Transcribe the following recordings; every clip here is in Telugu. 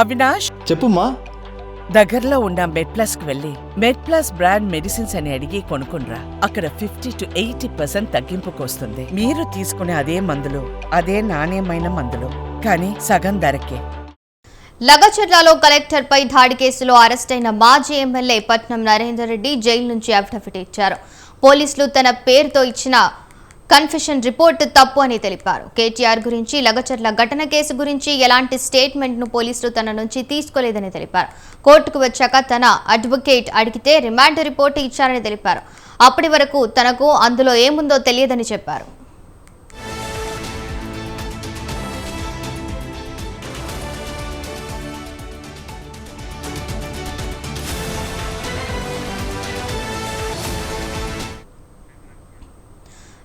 అవినాష్? చెప్పుమా దగ్గరలో ఉన్న మెడ్ ప్లస్కు వెళ్ళి మెడ్ ప్లస్ బ్రాండ్ మెడిసిన్స్ అని అడిగి కొనుక్కునరా అక్కడ ఫిఫ్టీ టు ఎయిటీ పర్సెంట్ తగ్గింపుకు వస్తుంది మీరు తీసుకునే అదే మందులు అదే నాణ్యమైన మందులు కానీ సగం ధరకే. లగచర్లలో కలెక్టర్పై దాడి కేసులో అరెస్టైన మాజీ ఎమ్మెల్యే పట్నం నరేందర్ రెడ్డి జైలు నుంచి అఫిడవిట్ ఇచ్చారు. పోలీసులు తన పేరుతో ఇచ్చిన కన్ఫెషన్ రిపోర్ట్ తప్పు అని తెలిపారు. కేటీఆర్ గురించి లగచర్ల ఘటన కేసు గురించి ఎలాంటి స్టేట్మెంట్ను పోలీసులు తన నుంచి తీసుకోలేదని తెలిపారు. కోర్టుకు వచ్చాక తన అడ్వకేట్ అడిగితే రిమాండ్ రిపోర్ట్ ఇచ్చారని తెలిపారు. అప్పటి వరకు తనకు అందులో ఏముందో తెలియదని చెప్పారు.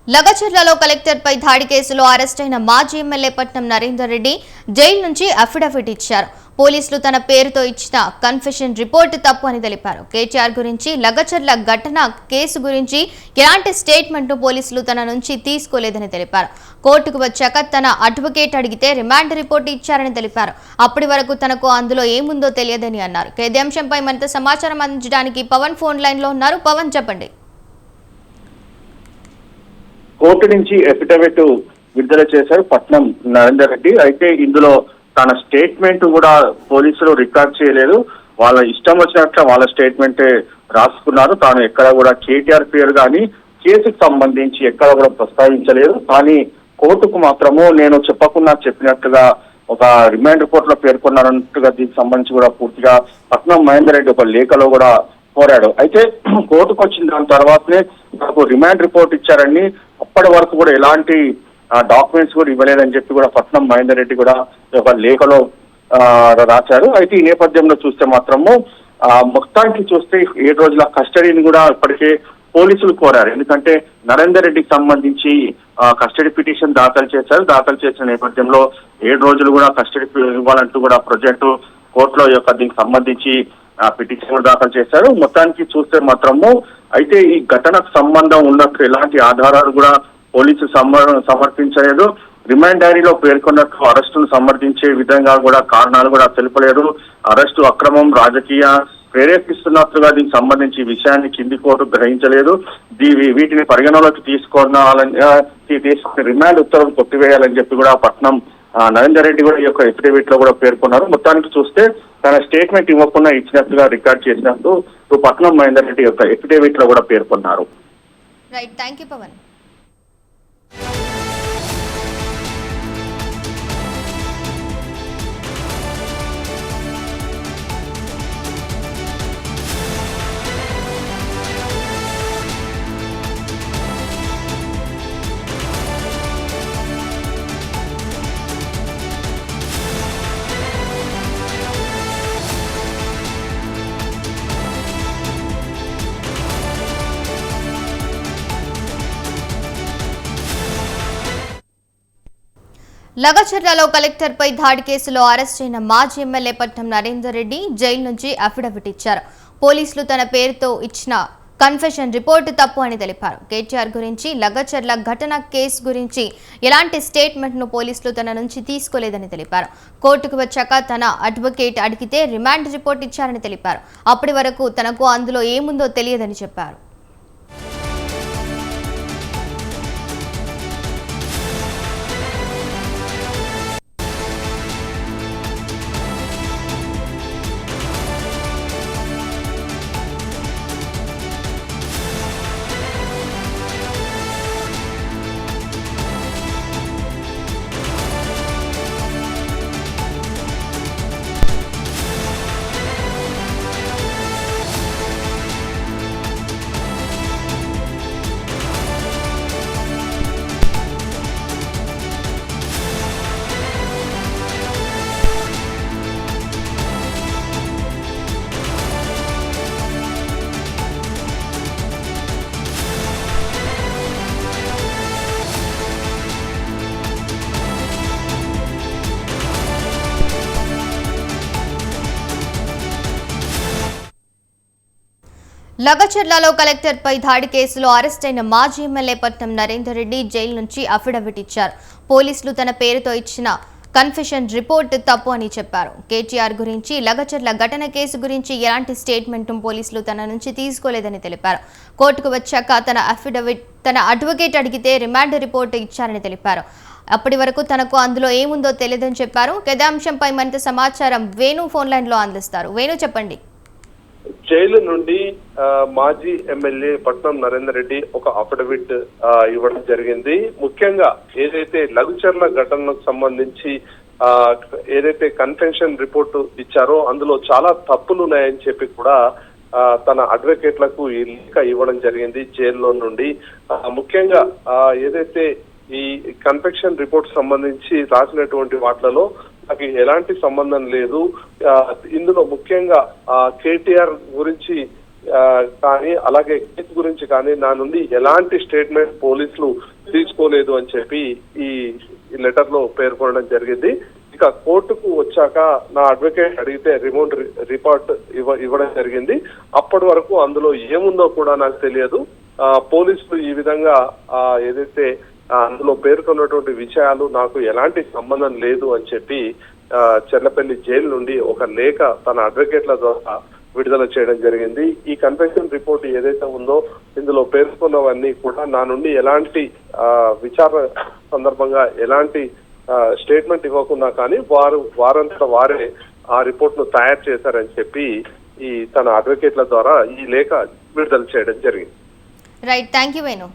లగచర్లలో కలెక్టర్పై దాడి కేసులో అరెస్టైన మాజీ ఎమ్మెల్యే పట్నం నరేందర్ రెడ్డి జైలు నుంచి అఫిడవిట్ ఇచ్చారు. పోలీసులు తన పేరుతో ఇచ్చిన కన్ఫెషన్ రిపోర్ట్ తప్పు అని తెలిపారు. కేటీఆర్ గురించి లగచర్ల ఘటన కేసు గురించి ఎలాంటి స్టేట్మెంట్ను పోలీసులు తన నుంచి తీసుకోలేదని తెలిపారు. కోర్టుకు వచ్చాక తన అడ్వకేట్ అడిగితే రిమాండ్ రిపోర్ట్ ఇచ్చారని తెలిపారు. అప్పటి వరకు తనకు అందులో ఏముందో తెలియదని అన్నారు. ఇదే అంశంపై మరింత సమాచారం అందించడానికి పవన్ ఫోన్ లైన్లో ఉన్నారు. పవన్ చెప్పండి. కోర్టు నుంచి ఎఫిడవిట్ విడుదల చేశారు పట్నం నరేందర్ రెడ్డి. అయితే ఇందులో తన స్టేట్మెంట్ కూడా పోలీసులు రికార్డ్ చేయలేదు. వాళ్ళ ఇష్టం వచ్చినట్లు వాళ్ళ స్టేట్మెంట్ రాసుకున్నారు. తాను ఎక్కడ కూడా కేటీఆర్ పేరు కానీ కేసుకు సంబంధించి ఎక్కడ కూడా ప్రస్తావించలేదు. కానీ కోర్టుకు మాత్రము నేను చెప్పకుండా చెప్పినట్టుగా ఒక రిమాండ్ రిపోర్ట్లో పేర్కొన్నారన్నట్టుగా దీనికి సంబంధించి కూడా పూర్తిగా పట్నం మహేందర్ రెడ్డి ఒక లేఖలో కూడా కోరాడు. అయితే కోర్టుకు వచ్చిన దాని తర్వాతనే నాకు రిమాండ్ రిపోర్ట్ ఇచ్చారని ఇప్పటి వరకు కూడా ఎలాంటి డాక్యుమెంట్స్ కూడా ఇవ్వలేదని చెప్పి కూడా పట్నం మహేందర్ రెడ్డి కూడా ఒక లేఖలో రాశారు. అయితే ఈ నేపథ్యంలో చూస్తే మాత్రము ఆ, మొత్తానికి చూస్తే ఏడు రోజుల కస్టడీని కూడా ఇప్పటికే పోలీసులు కోరారు. ఎందుకంటే నరేందర్ రెడ్డికి సంబంధించి కస్టడీ పిటిషన్ దాఖలు చేశారు. దాఖలు చేసిన నేపథ్యంలో ఏడు రోజులు కూడా కస్టడీ ఇవ్వాలంటూ కూడా ప్రొజెక్టు కోర్టులో యొక్క దీనికి సంబంధించి పిటిషన్ కూడా దాఖలు చేశారు. మొత్తానికి చూస్తే మాత్రము అయితే ఈ ఘటనకు సంబంధం ఉన్నట్టు ఎలాంటి ఆధారాలు కూడా పోలీసులు సమర్పించలేదు. రిమాండ్ డైరీలో పేర్కొన్నట్టు అరెస్టును సమర్థించే విధంగా కూడా కారణాలు కూడా తెలుపలేదు. అరెస్టు అక్రమం రాజకీయ ప్రేరేపిస్తున్నట్లుగా దీనికి సంబంధించి విషయాన్ని కింది కోర్టు గ్రహించలేదు. దీ- వీటిని పరిగణలోకి తీసుకోవాలని తీసుకుని రిమాండ్ ఉత్తర్వులు కొట్టివేయాలని చెప్పి కూడా పట్నం నరేందర్ రెడ్డి కూడా ఈ యొక్క ఎఫిడవిట్లో కూడా పేర్కొన్నారు. మొత్తానికి చూస్తే తన స్టేట్మెంట్ ఇవ్వకుండా ఇచ్చినట్టుగా రికార్డ్ చేసినట్టు పట్నం మహేందర్ రెడ్డి యొక్క ఎఫిడవిట్లో కూడా పేర్కొన్నారు. రైట్ థ్యాంక్ యూ పవన్ లగచర్లలో కలెక్టర్పై దాడి కేసులో అరెస్ట్ అయిన మాజీ ఎమ్మెల్యే పట్నం నరేందర్ రెడ్డి జైలు నుంచి అఫిడవిట్ ఇచ్చారు. పోలీసులు తన పేరుతో ఇచ్చిన కన్ఫెషన్ రిపోర్టు తప్పు అని తెలిపారు. కేటీఆర్ గురించి లగచర్ల ఘటన కేసు గురించి ఎలాంటి స్టేట్మెంట్ను పోలీసులు తన నుంచి తీసుకోలేదని తెలిపారు. కోర్టుకు వచ్చాక తన అడ్వకేట్ అడిగితే రిమాండ్ రిపోర్ట్ ఇచ్చారని తెలిపారు. అప్పటి వరకు తనకు అందులో ఏముందో తెలియదని చెప్పారు. లగచర్లలో కలెక్టర్పై దాడి కేసులో అరెస్ట్ అయిన మాజీ ఎమ్మెల్యే పట్నం నరేందర్ రెడ్డి జైలు నుంచి అఫిడవిట్ ఇచ్చారు. పోలీసులు తన పేరుతో ఇచ్చిన కన్ఫెషన్ రిపోర్ట్ తప్పు అని చెప్పారు. కేటీఆర్ గురించి లగచర్ల ఘటన కేసు గురించి ఎలాంటి స్టేట్మెంట్ పోలీసులు తన నుంచి తీసుకోలేదని తెలిపారు. కోర్టుకు వచ్చాక తన అఫిడవిట్ తన అడ్వకేట్ అడిగితే రిమాండ్ రిపోర్ట్ ఇచ్చారని తెలిపారు. అప్పటి వరకు తనకు అందులో ఏముందో తెలియదని చెప్పారు. గదాంశంపై మరింత సమాచారం వేణు ఫోన్ లైన్లో అందిస్తారు. వేణు చెప్పండి. జైలు నుండి ఆ, మాజీ ఎమ్మెల్యే పట్నం నరేందర్ రెడ్డి ఒక అఫిడవిట్ ఆ, ఇవ్వడం జరిగింది. ముఖ్యంగా ఏదైతే లఘుచర్ల ఘటనకు సంబంధించి ఆ, ఏదైతే కన్ఫెన్షన్ రిపోర్ట్ ఇచ్చారో అందులో చాలా తప్పులు ఉన్నాయని చెప్పి కూడా ఆ, తన అడ్వకేట్లకు ఈ లేఖ ఇవ్వడం జరిగింది జైల్లో నుండి. ముఖ్యంగా ఆ, ఏదైతే ఈ కన్ఫెక్షన్ రిపోర్ట్ సంబంధించి రాసినటువంటి వాటిలలో నాకు ఎలాంటి సంబంధం లేదు. ఇందులో ముఖ్యంగా కేటీఆర్ గురించి కానీ అలాగే కేసు గురించి కానీ నా నుండి ఎలాంటి స్టేట్మెంట్ పోలీసులు తీసుకోలేదు అని చెప్పి ఈ లెటర్లో పేర్కొనడం జరిగింది. ఇక కోర్టుకు వచ్చాక నా అడ్వకేట్ అడిగితే రిమోట్ రిపోర్ట్ ఇవ్వ ఇవ్వడం జరిగింది. అప్పటి వరకు అందులో ఏముందో కూడా నాకు తెలియదు. ఆ, పోలీసులు ఈ విధంగా ఆ, ఏదైతే అందులో పేర్కొన్నటువంటి విషయాలు నాకు ఎలాంటి సంబంధం లేదు అని చెప్పి చెర్లపల్లి జైలు నుండి ఒక లేఖ తన అడ్వకేట్ల ద్వారా విడుదల చేయడం జరిగింది. ఈ కన్ఫెషన్ రిపోర్ట్ ఏదైతే ఉందో ఇందులో పేర్కొన్నవన్నీ కూడా నా నుండి ఎలాంటి ఆ, విచారణ సందర్భంగా ఎలాంటి స్టేట్మెంట్ ఇవ్వకుండా కానీ వారు వారంతా వారే ఆ రిపోర్ట్ను తయారు చేశారని చెప్పి ఈ తన అడ్వకేట్ల ద్వారా ఈ లేఖ విడుదల చేయడం జరిగింది. Right thank you Venu